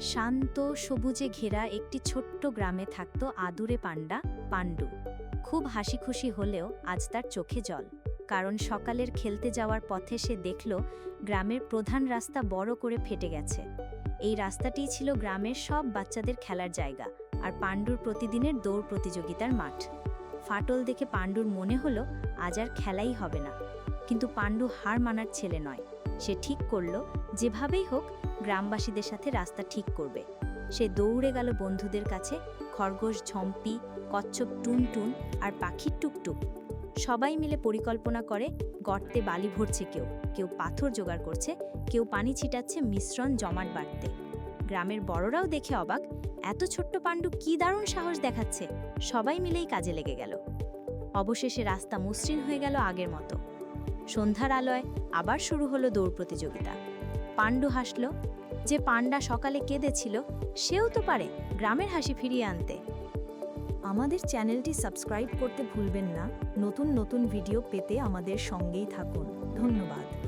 শান্ত সবুজে ঘেরা একটি ছোট্ট গ্রামে থাকত আদুরে পান্ডা পাণ্ডু। খুব হাসি খুশি হলেও আজ তার চোখে জল, কারণ সকালের খেলতে যাওয়ার পথে সে দেখল গ্রামের প্রধান রাস্তা বড় করে ফেটে গেছে। এই রাস্তাটিই ছিল গ্রামের সব বাচ্চাদের খেলার জায়গা আর পাণ্ডুর প্রতিদিনের দৌড় প্রতিযোগিতার মাঠ। ফাটল দেখে পাণ্ডুর মনে হলো, আজ আর খেলাই হবে না। কিন্তু পাণ্ডু হার মানার ছেলে নয়। সে ঠিক করল, যেভাবেই হোক গ্রামবাসীদের সাথে রাস্তা ঠিক করবে। সে দৌড়ে গেল বন্ধুদের কাছে, খরগোশ, ঝম্পি, কচ্ছপ, টুনটুন আর পাখির টুকটুক। সবাই মিলে পরিকল্পনা করে গর্তে বালি ভরছে কেউ কেউ পাথর জোগাড় করছে, কেউ পানি ছিটাচ্ছে মিশ্রণ জমাট বাড়তে গ্রামের বড়রাও দেখে অবাক, এত ছোট্ট পাণ্ডু কি দারুণ সাহস দেখাচ্ছে। সবাই মিলেই কাজে লেগে গেল। অবশেষে রাস্তা মসৃণ হয়ে গেল আগের মতো। সন্ধ্যার আলোয় আবার শুরু হলো দৌড় প্রতিযোগিতা। পাণ্ডু হাসল, যে পাণ্ডা সকালে কেঁদেছিল, সেও তো পারে গ্রামের হাসি ফিরিয়ে আনতে। আমাদের চ্যানেলটি সাবস্ক্রাইব করতে ভুলবেন না, নতুন নতুন ভিডিও পেতে আমাদের সঙ্গেই থাকুন। ধন্যবাদ।